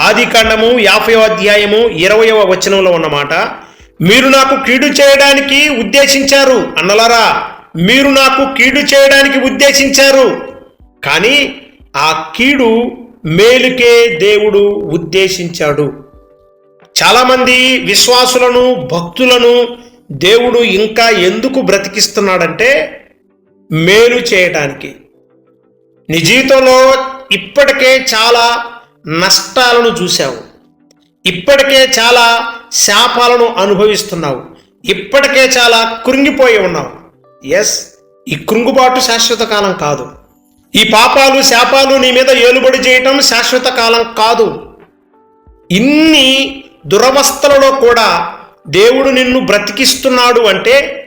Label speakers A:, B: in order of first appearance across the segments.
A: ఆదికాండము యాభైవ అధ్యాయము ఇరవయవ వచనంలో ఉన్నమాట మీరు నాకు కీడు చేయడానికి ఉద్దేశించారు అన్నలారా మీరు నాకు కీడు చేయడానికి ఉద్దేశించారు. కానీ ఆ కీడు మేలుకే దేవుడు ఉద్దేశించాడు. చాలామంది విశ్వాసులను భక్తులను దేవుడు ఇంకా ఎందుకు బ్రతికిస్తున్నాడంటే మేలు చేయటానికి. నీ జీవితంలో ఇప్పటికే చాలా నష్టాలను చూశావు. ఇప్పటికే చాలా శాపాలను అనుభవిస్తున్నావు. ఇప్పటికే చాలా కృంగిపోయి ఉన్నావు. ఎస్ ఈ కృంగుబాటు శాశ్వత కాలం కాదు. ఈ పాపాలు శాపాలు నీ మీద ఏలుబడి చేయటం శాశ్వత కాలం కాదు. ఇన్ని దురవస్థలలో కూడా దేవుడు నిన్ను బ్రతికిస్తున్నాడు అంటే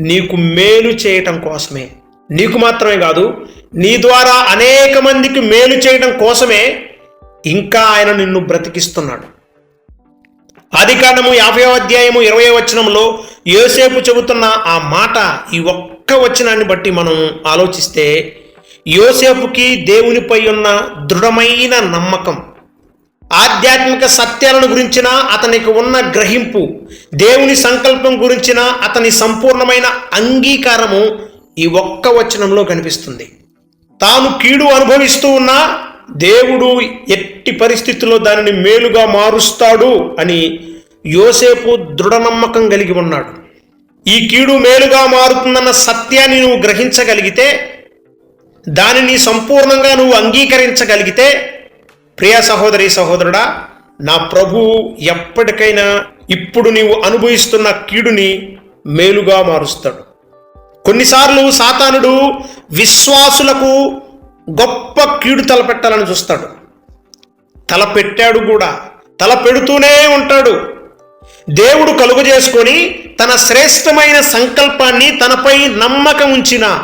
A: నీకు మేలు చేయటం కోసమే. నీకు మాత్రమే కాదు నీ ద్వారా అనేక మందికి మేలు చేయడం కోసమే ఇంకా ఆయన నిన్ను బ్రతికిస్తున్నాడు. ఆదికాండము యాభై అధ్యాయము ఇరవై వచనంలో యోసేపు చెబుతున్న ఆ మాట ఈ ఒక్క వచనాన్ని బట్టి మనం ఆలోచిస్తే యోసేపుకి దేవునిపై ఉన్న దృఢమైన నమ్మకం ఆధ్యాత్మిక సత్యాలను గురించిన అతనికి ఉన్న గ్రహింపు దేవుని సంకల్పం గురించిన అతని సంపూర్ణమైన అంగీకారము ఈ ఒక్క వచనంలో కనిపిస్తుంది. తాను కీడు అనుభవిస్తూ ఉన్న దేవుడు ఎట్టి పరిస్థితుల్లో దానిని మేలుగా మారుస్తాడు అని యోసేపు దృఢ నమ్మకం కలిగి ఉన్నాడు. ఈ కీడు మేలుగా మారుతుందన్న సత్యాన్ని నువ్వు గ్రహించగలిగితే దానిని సంపూర్ణంగా నువ్వు అంగీకరించగలిగితే ప్రియ సహోదరి సహోదరుడా నా ప్రభువు ఎప్పటికైనా ఇప్పుడు నీవు అనుభవిస్తున్న కీడుని మేలుగా మారుస్తాడు. కొన్నిసార్లు సాతానుడు విశ్వాసులకు గొప్ప కీడు తలపెట్టాలని చూస్తాడు. తలపెట్టాడు కూడా. తల పెడుతూనే ఉంటాడు. దేవుడు కలుగు చేసుకొని తన శ్రేష్టమైన సంకల్పాన్ని తనపై నమ్మకం ఉంచిన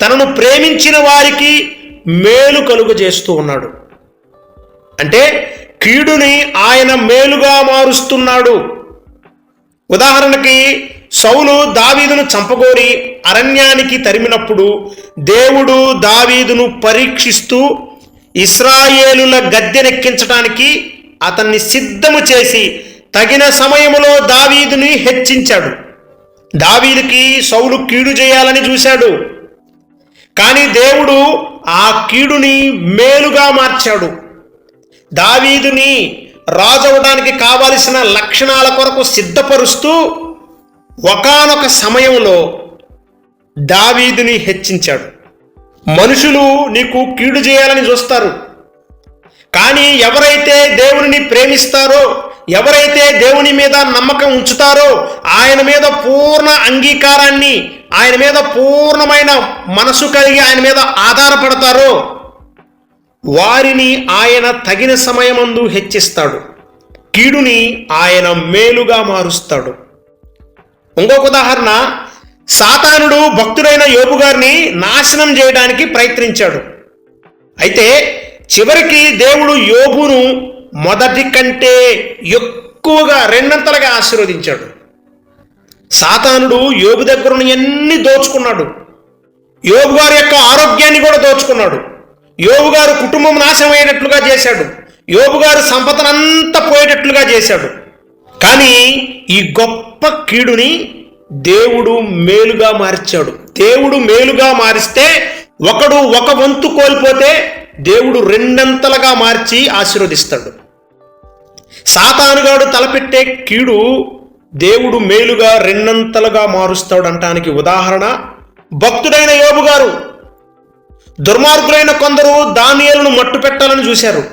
A: తనను ప్రేమించిన వారికి మేలు కలుగు చేస్తూ ఉన్నాడు. అంటే కీడుని ఆయన మేలుగా మారుస్తున్నాడు. ఉదాహరణకి సౌలు దావీదును చంపగోరి అరణ్యానికి తరిమినప్పుడు దేవుడు దావీదును పరీక్షిస్తూ ఇస్రాయేలుల గద్దెనెక్కించటానికి అతన్ని సిద్ధము చేసి తగిన సమయములో దావీదుని హెచ్చించాడు. దావీదుకి సౌలు కీడు చేయాలని చూశాడు. కానీ దేవుడు ఆ కీడుని మేలుగా మార్చాడు. దావీదుని రాజవడానికి కావలసిన లక్షణాల కొరకు సిద్ధపరుస్తూ ఒకానొక సమయంలో దావీదుని హెచ్చించాడు. మనుషులు నీకు కీడు చేయాలని చూస్తారు. కానీ ఎవరైతే దేవునిని ప్రేమిస్తారో ఎవరైతే దేవుని మీద నమ్మకం ఉంచుతారో ఆయన మీద పూర్ణ అంగీకారాన్ని ఆయన మీద పూర్ణమైన మనసు కలిగి ఆయన మీద ఆధారపడతారో వారిని ఆయన తగిన సమయమందు హెచ్చిస్తాడు. కీడుని ఆయన మేలుగా మారుస్తాడు. ఇంకొక ఉదాహరణ. సాతానుడు భక్తుడైన యోబు గారిని నాశనం చేయడానికి ప్రయత్నించాడు. అయితే చివరికి దేవుడు యోబును మొదటి కంటే ఎక్కువగా రెండంతలుగా ఆశీర్వదించాడు. సాతానుడు యోబు దగ్గర ఎన్ని దోచుకున్నాడు. యోబు గారి యొక్క ఆరోగ్యాన్ని కూడా దోచుకున్నాడు. యోబు గారు కుటుంబం నాశనం అయ్యేటట్లుగా చేశాడు. యోబు గారు సంపదనంతా పోయేటట్లుగా చేశాడు. కానీ ఈ గొప్ప కీడుని దేవుడు మేలుగా మార్చాడు. దేవుడు మేలుగా మారిస్తే ఒకడు ఒక వంతు కోల్పోతే దేవుడు రెండంతలుగా మార్చి ఆశీర్వదిస్తాడు. సాతానుగాడు తలపెట్టే కీడు దేవుడు మేలుగా రెండంతలుగా మారుస్తాడు అంటానికి ఉదాహరణ భక్తుడైన యోబు గారు. దుర్మార్గులైన కొందరు దానియలను మట్టు పెట్టాలని చూశారు.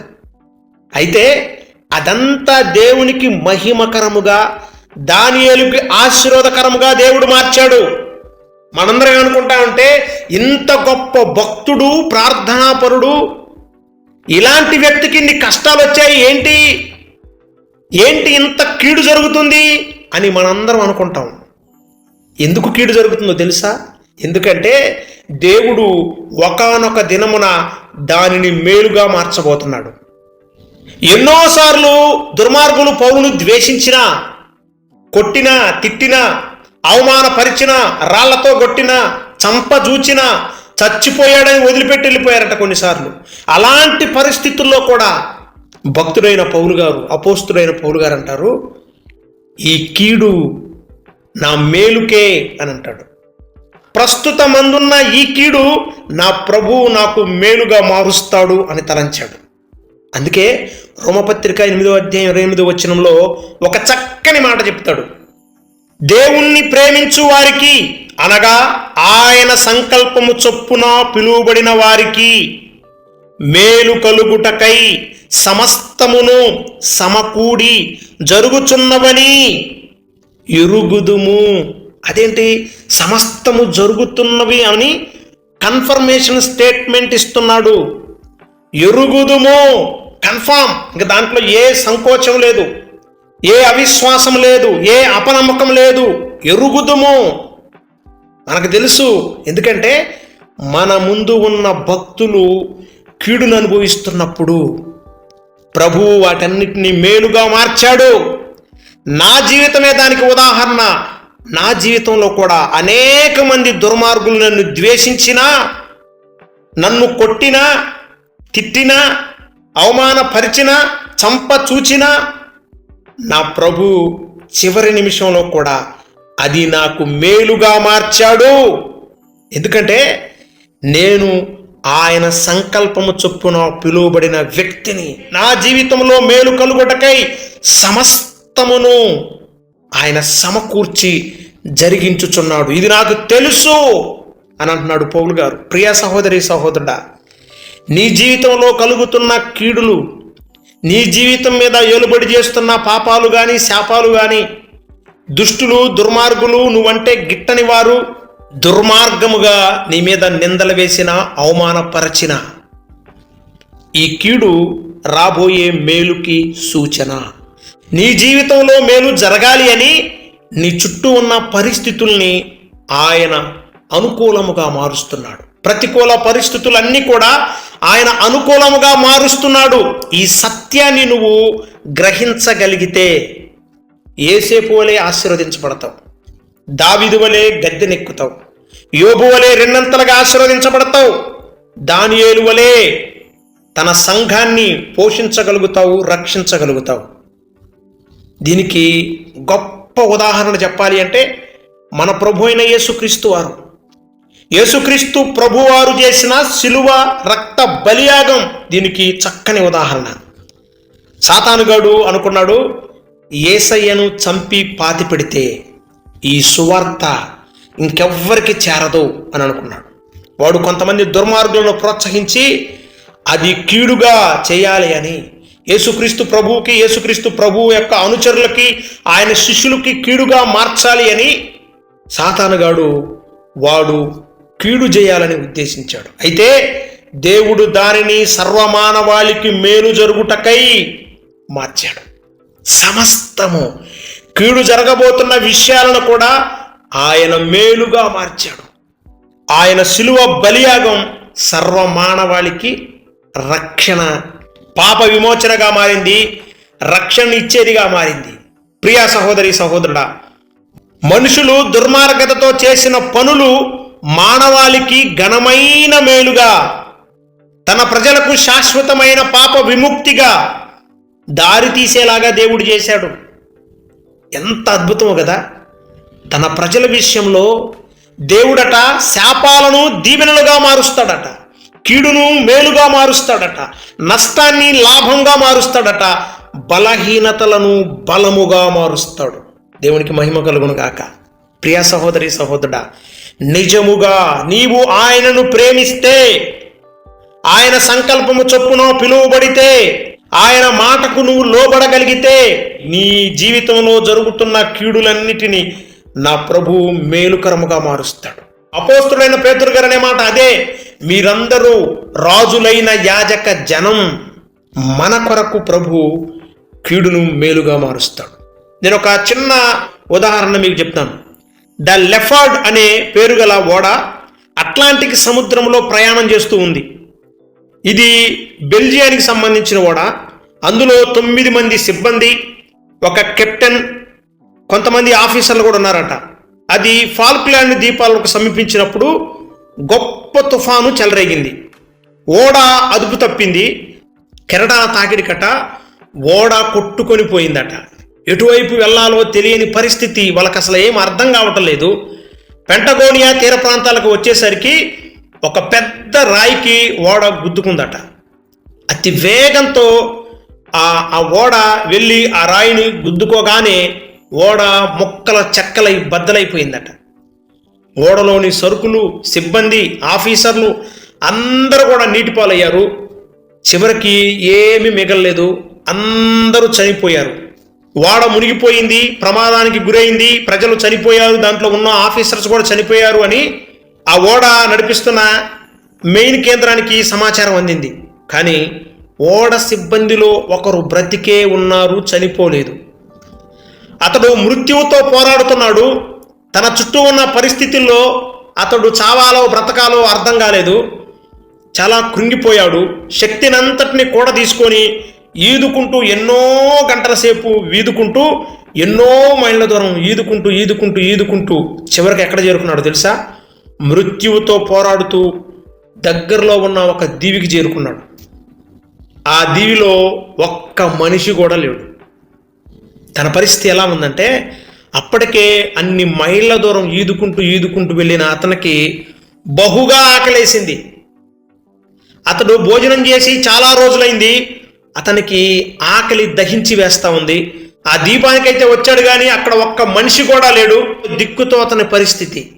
A: అయితే అదంతా దేవునికి మహిమకరముగా దానియేలుకి ఆశీర్వాదకరముగా దేవుడు మార్చాడు. మనందరం అనుకుంటా ఉంటే ఇంత గొప్ప భక్తుడు ప్రార్థనాపరుడు ఇలాంటి వ్యక్తికి ఇన్ని కష్టాలు వచ్చాయి ఏంటి? ఏంటి ఇంత కీడు జరుగుతుంది అని మనందరం అనుకుంటాం. ఎందుకు కీడు జరుగుతుందో తెలుసా? ఎందుకంటే దేవుడు ఒకానొక దినమున దానిని మేలుగా మార్చబోతున్నాడు. ఎన్నోసార్లు దుర్మార్గులు పౌరులు ద్వేషించినా కొట్టినా తిట్టినా అవమానపరిచినా రాళ్ళతో కొట్టినా చంపజూచినా చచ్చిపోయాడని వదిలిపెట్టి వెళ్ళిపోయారట కొన్నిసార్లు. అలాంటి పరిస్థితుల్లో కూడా భక్తుడైన పౌలు గారు అపోస్తుడైన పౌలు గారు అంటారు ఈ కీడు నా మేలుకే అని అంటాడు. ప్రస్తుత మందున్న ఈ కీడు నా ప్రభువు నాకు మేలుగా మారుస్తాడు అని తలంచాడు. అందుకే రోమపత్రిక ఎనిమిదో అధ్యాయం ఇరవై ఎనిమిదో వచనంలో ఒక చక్కని మాట చెప్తాడు. దేవుణ్ణి ప్రేమించు వారికి అనగా ఆయన సంకల్పము చొప్పున పిలువబడిన వారికి మేలు కలుగుటకై సమస్తమును సమకూడి జరుగుచున్నవని ఎరుగుదుము. అదేంటి? సమస్తము జరుగుతున్నవి అని కన్ఫర్మేషన్ స్టేట్మెంట్ ఇస్తున్నాడు. ఎరుగుదుము కన్ఫామ్. ఇంకా దాంట్లో ఏ సంకోచం లేదు. ఏ అవిశ్వాసం లేదు. ఏ అపనమ్మకం లేదు. ఎరుగుదము. మనకు తెలుసు. ఎందుకంటే మన ముందు ఉన్న భక్తులు కీడును అనుభవిస్తున్నప్పుడు ప్రభువు వాటన్నిటిని మేలుగా మార్చాడు. నా జీవితమే దానికి ఉదాహరణ. నా జీవితంలో కూడా అనేక మంది దుర్మార్గులు నన్ను ద్వేషించినా నన్ను కొట్టినా తిట్టినా అవమానపరిచినా చంప చూచినా నా ప్రభు చివరి నిమిషంలో కూడా అది నాకు మేలుగా మార్చాడు. ఎందుకంటే నేను ఆయన సంకల్పము చొప్పున పిలువబడిన వ్యక్తిని నా జీవితంలో మేలు కలుగుటకై సమస్తమును ఆయన సమకూర్చి జరిగించుచున్నాడు. ఇది నాకు తెలుసు అని అంటున్నాడు పౌలు గారు. ప్రియ సహోదరి సహోదరుడా నీ జీవితంలో కలుగుతున్న కీడులు నీ జీవితం మీద ఏలుబడి చేస్తున్న పాపాలు కానీ శాపాలు కానీ దుష్టులు దుర్మార్గులు నువ్వంటే గిట్టని వారు దుర్మార్గముగా నీ మీద నిందలు వేసిన అవమానపరచిన ఈ కీడు రాబోయే మేలుకి సూచన. నీ జీవితంలో మేలు జరగాలి అని నీ చుట్టూ ఉన్న పరిస్థితుల్ని ఆయన అనుకూలముగా మారుస్తున్నాడు. ప్రతికూల పరిస్థితులన్నీ కూడా ఆయన అనుకూలముగా మారుస్తున్నాడు. ఈ సత్యాన్ని నువ్వు గ్రహించగలిగితే ఏసేపు వలె ఆశీర్వదించబడతావు. దావిదు వలె గద్దెనెక్కుతావు. యోబు వలె రెండంతలుగా ఆశీర్వదించబడతావు. దానియేలు వలె తన సంఘాన్ని పోషించగలుగుతావు రక్షించగలుగుతావు. దీనికి గొప్ప ఉదాహరణ చెప్పాలి అంటే మన ప్రభు అయిన యేసుక్రీస్తు వారు. యేసుక్రీస్తు ప్రభువారు చేసిన శిలువ రక్త బలియాగం దీనికి చక్కని ఉదాహరణ. సాతానుగాడు అనుకున్నాడు ఏసయ్యను చంపి పాతి పెడితే ఈ సువార్త ఇంకెవ్వరికి చేరదు అని అనుకున్నాడు. వాడు కొంతమంది దుర్మార్గులను ప్రోత్సహించి అది కీడుగా చేయాలి అని యేసుక్రీస్తు ప్రభువుకి యేసుక్రీస్తు ప్రభువు యొక్క అనుచరులకి ఆయన శిష్యులకి కీడుగా మార్చాలి అని సాతానుగాడు వాడు కీడు చేయాలని ఉద్దేశించాడు. అయితే దేవుడు దానిని సర్వమానవాళికి మేలు జరుగుటకై మార్చాడు. సమస్తము కీడు జరగబోతున్న విషయాలను కూడా ఆయన మేలుగా మార్చాడు. ఆయన శిలువ బలియాగం సర్వమానవాళికి రక్షణ పాప విమోచనగా మారింది రక్షణ ఇచ్చేదిగా మారింది. ప్రియా సహోదరి సహోదరుడా మనుషులు దుర్మార్గతతో చేసిన పనులు మానవాళికి ఘనమైన మేలుగా తన ప్రజలకు శాశ్వతమైన పాప విముక్తిగా దారి తీసేలాగా దేవుడు చేశాడు. ఎంత అద్భుతమో కదా! తన ప్రజల విషయంలో దేవుడట శాపాలను దీవెనలుగా మారుస్తాడట కీడును మేలుగా మారుస్తాడట నష్టాన్ని లాభంగా మారుస్తాడట బలహీనతలను బలముగా మారుస్తాడు. దేవునికి మహిమ కలుగును గాక. ప్రియ సహోదరి సహోదరుడా నిజముగా నీవు ఆయనను ప్రేమిస్తే ఆయన సంకల్పము చొప్పున పిలువబడితే ఆయన మాటకు నువ్వు లోబడగలిగితే నీ జీవితంలో జరుగుతున్న కీడులన్నిటినీ నా ప్రభు మేలుకరముగా మారుస్తాడు. అపోస్తుడైన పేతురు గారు అనే మాట అదే. మీరందరూ రాజులైన యాజక జనం మన కొరకు ప్రభు కీడును మేలుగా మారుస్తాడు. నేను ఒక చిన్న ఉదాహరణ మీకు చెప్తాను. ద లెఫార్డ్ అనే పేరు గల ఓడ అట్లాంటిక్ సముద్రంలో ప్రయాణం చేస్తూ ఉంది. ఇది బెల్జియానికి సంబంధించిన ఓడ. అందులో తొమ్మిది మంది సిబ్బంది ఒక కెప్టెన్ కొంతమంది ఆఫీసర్లు కూడా ఉన్నారట. అది ఫాల్క్లాండ్ ద్వీపాలకు సమీపించినప్పుడు గొప్ప తుఫాను చెలరేగింది. ఓడ అదుపు తప్పింది. కెరడా తాకిడి కట ఓడ కొట్టుకొని పోయిందట. ఎటువైపు వెళ్ళాలో తెలియని పరిస్థితి వాళ్ళకి అసలు ఏం అర్థం కావటం లేదు. పెంటగోనియా తీర ప్రాంతాలకు వచ్చేసరికి ఒక పెద్ద రాయికి ఓడ గుద్దుకుందట. అతి వేగంతో ఆ ఆ ఓడ వెళ్ళి ఆ రాయిని గుద్దుకోగానే ఓడ మొక్కల చెక్కలై బద్దలైపోయిందట. ఓడలోని సరుకులు సిబ్బంది ఆఫీసర్లు అందరూ కూడా నీటిపాలయ్యారు. చివరికి ఏమీ మిగలలేదు. అందరూ చనిపోయారు. ఓడ మునిగిపోయింది ప్రమాదానికి గురైంది ప్రజలు చనిపోయారు దాంట్లో ఉన్న ఆఫీసర్స్ కూడా చనిపోయారు అని ఆ ఓడ నడిపిస్తున్న మెయిన్ కేంద్రానికి సమాచారం అందింది. కానీ ఓడ సిబ్బందిలో ఒకరు బ్రతికే ఉన్నారు చనిపోలేదు. అతడు మృత్యువుతో పోరాడుతున్నాడు. తన చుట్టూ ఉన్న పరిస్థితుల్లో అతడు చావాలో బ్రతకాలో అర్థం కాలేదు. చాలా కృంగిపోయాడు. శక్తినంతటిని కూడా తీసుకొని ఈదుకుంటూ ఎన్నో గంటల సేపు వీదుకుంటూ ఎన్నో మైళ్ళ దూరం ఈదుకుంటూ ఈదుకుంటూ ఈదుకుంటూ చివరికి ఎక్కడ చేరుకున్నాడు తెలుసా? మృత్యువుతో పోరాడుతూ దగ్గరలో ఉన్న ఒక దీవికి చేరుకున్నాడు. ఆ దీవిలో ఒక్క మనిషి కూడా లేడు. తన పరిస్థితి ఎలా ఉందంటే అప్పటికే అన్ని మైళ్ళ దూరం ఈదుకుంటూ ఈదుకుంటూ వెళ్ళిన అతనికి బహుగా ఆకలేసింది. అతడు భోజనం చేసి చాలా రోజులైంది. అతనికి ఆకలి దహించి వేస్తా ఉంది. ఆ దీపానికైతే వచ్చాడు కానీ అక్కడ ఒక్క మనిషి కూడా లేడు. దిక్కుతో అతని పరిస్థితి.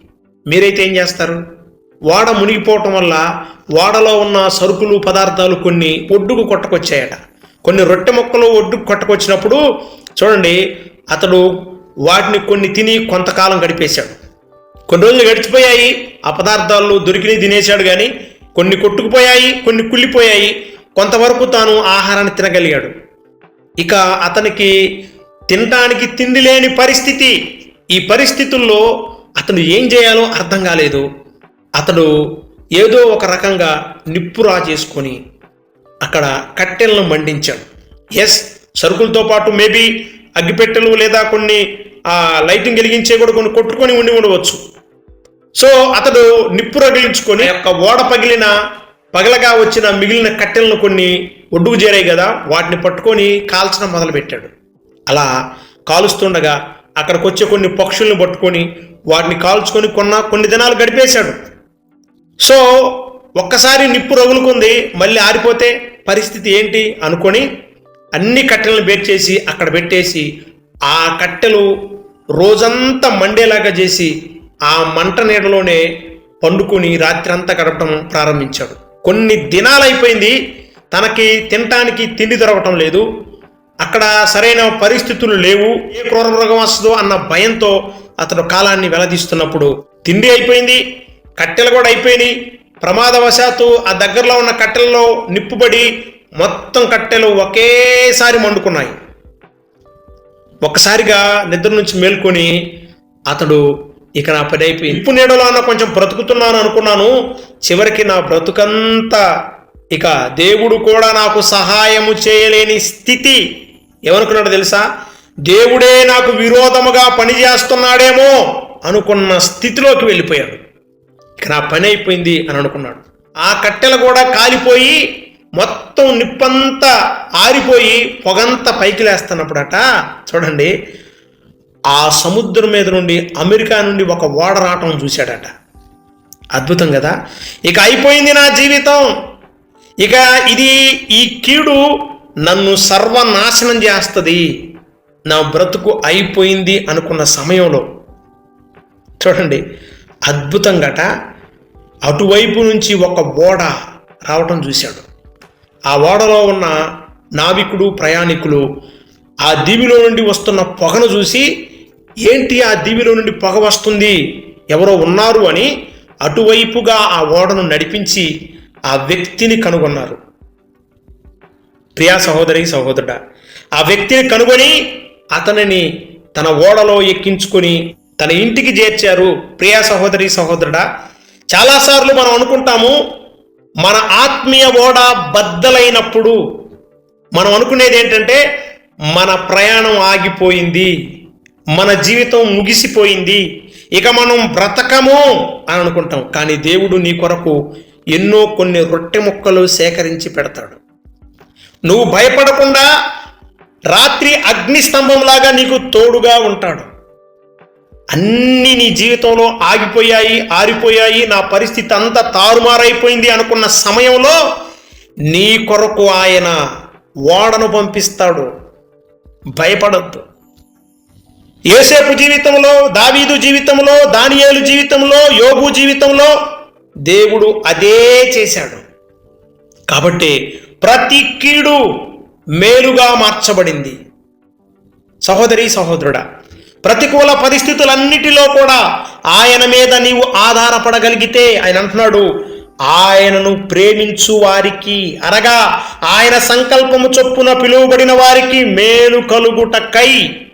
A: మీరైతే ఏం చేస్తారు? ఓడ మునిగిపోవటం వల్ల ఓడలో ఉన్న సరుకులు పదార్థాలు కొన్ని ఒడ్డుకు కొట్టకొచ్చాయట. కొన్ని రొట్టె మొక్కలు ఒడ్డుకు కొట్టకొచ్చినప్పుడు చూడండి అతడు వాటిని కొన్ని తిని కొంతకాలం గడిపేశాడు. కొన్ని రోజులు గడిచిపోయాయి ఆ పదార్థాలు దొరికినవి తినేశాడు కానీ కొన్ని కొట్టుకుపోయాయి కొన్ని కుళ్ళిపోయాయి. కొంతవరకు తాను ఆహారాన్ని తినగలిగాడు. ఇక అతనికి తినటానికి తిండి లేని పరిస్థితి. ఈ పరిస్థితుల్లో అతను ఏం చేయాలో అర్థం కాలేదు. అతడు ఏదో ఒక రకంగా నిప్పురా చేసుకొని అక్కడ కట్టెలను మండించాడు. ఎస్ సరుకులతో పాటు మేబీ అగ్గిపెట్టెలు లేదా కొన్ని ఆ లైటింగ్ వెలిగించే కూడా కొన్ని కొట్టుకొని ఉండి ఉండవచ్చు. సో అతడు నిప్పు రగిలించుకొని ఒక యొక్క ఓడ పగిలిన పగలగా వచ్చిన మిగిలిన కట్టెలను కొన్ని ఒడ్డుకు చేరాయి కదా వాటిని పట్టుకొని కాల్చడం మొదలుపెట్టాడు. అలా కాలుస్తుండగా అక్కడికి వచ్చే కొన్ని పక్షుల్ని పట్టుకొని వాటిని కాల్చుకొని కొన్న కొన్ని దినాలు గడిపేశాడు. సో ఒక్కసారి నిప్పు రగులుకుంది మళ్ళీ ఆరిపోతే పరిస్థితి ఏంటి అనుకొని అన్ని కట్టెలను బేట్ చేసి అక్కడ పెట్టేసి ఆ కట్టెలు రోజంతా మండేలాగా చేసి ఆ మంట నీడలోనే పండుకొని రాత్రంతా గడపడం ప్రారంభించాడు. కొన్ని దినాలు అయిపోయింది తనకి తినటానికి తిండి దొరకటం లేదు. అక్కడ సరైన పరిస్థితులు లేవు. ఏ క్రూర మృగం వస్తుందో అన్న భయంతో అతను కాలాన్ని వెలదీస్తున్నప్పుడు తిండి అయిపోయింది కట్టెలు కూడా అయిపోయినాయి. ప్రమాదవశాత్తు ఆ దగ్గరలో ఉన్న కట్టెలలో నిప్పుబడి మొత్తం కట్టెలు ఒకేసారి మండుకున్నాయి. ఒక్కసారిగా నిద్ర నుంచి మేల్కొని అతడు ఇక నా పని అయిపోయింది. ఇప్పు నీడలో అన్న కొంచెం బ్రతుకుతున్నాను అనుకున్నాను. చివరికి నా బ్రతుకంతా ఇక దేవుడు కూడా నాకు సహాయము చేయలేని స్థితి ఏమనుకున్నాడు తెలుసా? దేవుడే నాకు విరోధముగా పనిచేస్తున్నాడేమో అనుకున్న స్థితిలోకి వెళ్ళిపోయాడు. ఇక నా పని అయిపోయింది అని అనుకున్నాడు. ఆ కట్టెలు కూడా కాలిపోయి మొత్తం నిప్పంతా ఆరిపోయి పొగంతా పైకి లేస్తున్నప్పుడట చూడండి ఆ సముద్రం మీద నుండి అమెరికా నుండి ఒక ఓడ రావటం చూశాడట. అద్భుతం కదా? ఇక అయిపోయింది నా జీవితం. ఇక ఇది ఈ కీడు నన్ను సర్వనాశనం చేస్తుంది. నా బ్రతుకు అయిపోయింది అనుకున్న సమయంలో. చూడండి అద్భుతంగాట. అటువైపు నుంచి ఒక ఓడ రావటం చూశాడు. ఆ ఓడలో ఉన్న నావికుడు ప్రయాణికులు ఆ దీవిలో నుండి వస్తున్న పొగను చూసి ఏంటి ఆ దీవిలో నుండి పొగ వస్తుంది? ఎవరో ఉన్నారు అని అటువైపుగా ఆ ఓడను నడిపించి ఆ వ్యక్తిని కనుగొన్నారు. ప్రియా సహోదరి సహోదరుడ ఆ వ్యక్తిని కనుగొని అతనిని తన ఓడలో ఎక్కించుకొని తన ఇంటికి చేర్చారు. ప్రియా సహోదరి సహోదరుడా చాలాసార్లు మనం అనుకుంటాము మన ఆత్మీయ ఓడ బద్దలైనప్పుడు మనం అనుకునేది ఏంటంటే మన ప్రయాణం ఆగిపోయింది. మన జీవితం ముగిసిపోయింది. ఇక మనం బ్రతకము అని అనుకుంటాం. కానీ దేవుడు నీ కొరకు ఎన్నో కొన్ని రొట్టె ముక్కలు సేకరించి పెడతాడు. నువ్వు భయపడకుండా రాత్రి అగ్ని స్తంభంలాగా నీకు తోడుగా ఉంటాడు. అన్నీ నీ జీవితంలో ఆగిపోయాయి ఆరిపోయాయి నా పరిస్థితి అంతా తారుమారైపోయింది అనుకున్న సమయంలో నీ కొరకు ఆయన ఓడను పంపిస్తాడు. భయపడద్దు. ఏసేపు జీవితంలో దావీదు జీవితంలో దానియేలు జీవితంలో యోగు జీవితంలో దేవుడు అదే చేశాడు. కాబట్టి ప్రతి కీడు మేలుగా మార్చబడింది. సహోదరి సహోదరుడా ప్రతికూల పరిస్థితులన్నిటిలో కూడా ఆయన మీద నీవు ఆధారపడగలిగితే ఆయన అంటున్నాడు ఆయనను ప్రేమించు వారికి అనగా ఆయన సంకల్పము చొప్పున పిలువబడిన వారికి మేలు కలుగుటకై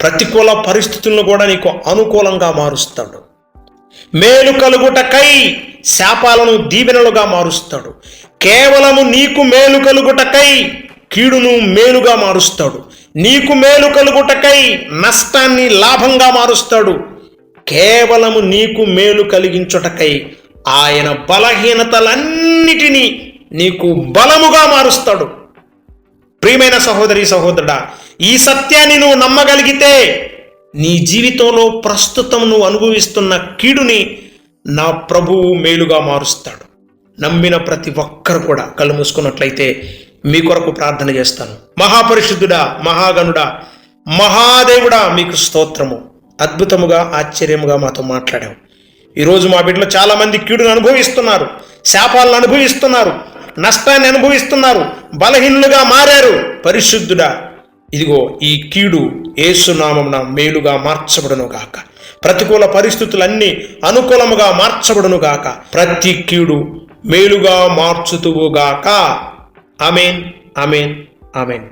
A: ప్రతికూల పరిస్థితులను కూడా నీకు అనుకూలంగా మారుస్తాడు. మేలు కలుగుటకై శాపాలను దీవెనలుగా మారుస్తాడు. కేవలము నీకు మేలు కలుగుటకై కీడును మేలుగా మారుస్తాడు. నీకు మేలు కలుగుటకై నష్టాన్ని లాభంగా మారుస్తాడు. కేవలము నీకు మేలు కలిగించుటకై ఆయన బలహీనతలన్నిటినీ నీకు బలముగా మారుస్తాడు. ప్రియమైన సహోదరి సహోదరుడా ఈ సత్యాన్ని నువ్వు నమ్మగలిగితే నీ జీవితంలో ప్రస్తుతం నువ్వు అనుభవిస్తున్న కీడుని నా ప్రభువు మేలుగా మారుస్తాడు. నమ్మిన ప్రతి ఒక్కరు కూడా కళ్ళు మూసుకున్నట్లయితే మీ కొరకు ప్రార్థన చేస్తాను. మహాపరిశుద్ధుడా మహాగణుడా మహాదేవుడా మీకు స్తోత్రము. అద్భుతముగా ఆశ్చర్యముగా మాతో మాట్లాడావు. ఈరోజు మా బిడ్డలు చాలామంది కీడును అనుభవిస్తున్నారు శాపాలను అనుభవిస్తున్నారు నష్టాన్ని అనుభవిస్తున్నారు బలహీనులుగా మారారు. పరిశుద్ధుడా ఇదిగో ఈ కీడు ఏసునామం మేలుగా మార్చబడును గాక. ప్రతికూల పరిస్థితులన్నీ అనుకూలముగా మార్చబడును గాక. ప్రతి కీడు మేలుగా మార్చుతువుగాక అమేన్ అమేన్ అమేన్